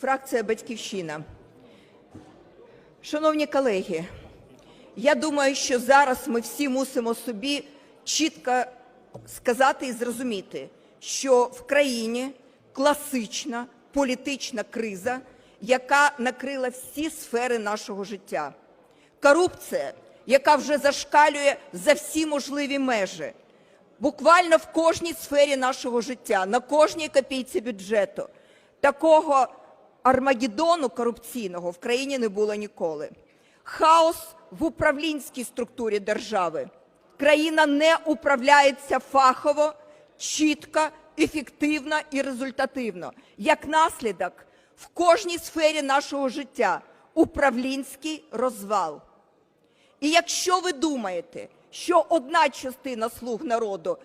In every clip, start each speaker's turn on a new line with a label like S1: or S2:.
S1: Фракція Батьківщина. Шановні колеги, я думаю, що зараз ми всі мусимо собі чітко сказати і зрозуміти, що в країні класична політична криза, яка накрила всі сфери нашого життя. Корупція, яка вже зашкалює за всі можливі межі, буквально в кожній сфері нашого життя, на кожній копійці бюджету. Такого армагеддону корупційного в країні не було ніколи. Хаос в управлінській структурі держави. Країна не управляється фахово, чітко, ефективно і результативно. Як наслідок, в кожній сфері нашого життя управлінський розвал. І якщо ви думаєте, що одна частина слуг народу,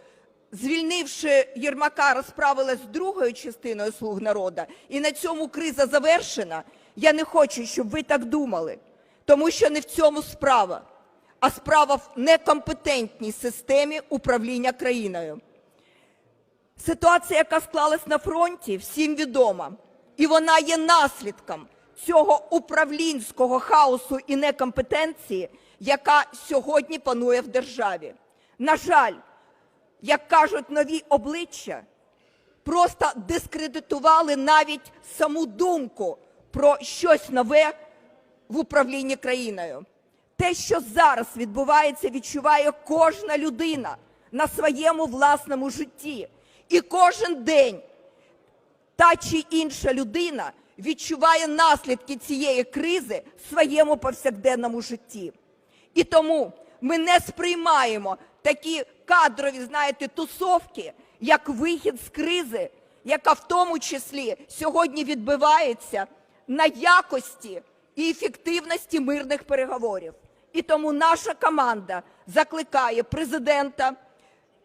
S1: звільнивши Єрмака, розправилась з другою частиною слуг народу, і на цьому криза завершена, я не хочу, щоб ви так думали, тому що не в цьому справа, а справа в некомпетентній системі управління країною. Ситуація, яка склалась на фронті, всім відома, і вона є наслідком цього управлінського хаосу і некомпетенції, яка сьогодні панує в державі. На жаль, як кажуть нові обличчя, просто дискредитували навіть саму думку про щось нове в управлінні країною. Те, що зараз відбувається, відчуває кожна людина на своєму власному житті. І кожен день та чи інша людина відчуває наслідки цієї кризи в своєму повсякденному житті. І тому ми не сприймаємо такі кадрові, знаєте, тусовки, як вихід з кризи, яка в тому числі сьогодні відбивається на якості і ефективності мирних переговорів. І тому наша команда закликає президента,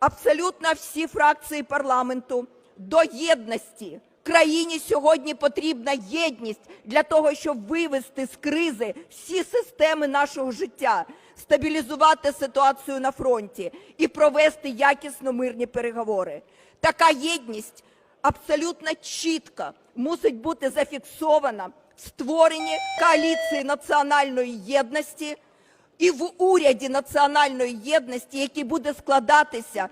S1: абсолютно всі фракції парламенту до єдності. Країні сьогодні потрібна єдність для того, щоб вивести з кризи всі системи нашого життя, стабілізувати ситуацію на фронті і провести якісно мирні переговори. Така єдність абсолютно чітко мусить бути зафіксована в створенні коаліції національної єдності і в уряді національної єдності, який буде складатися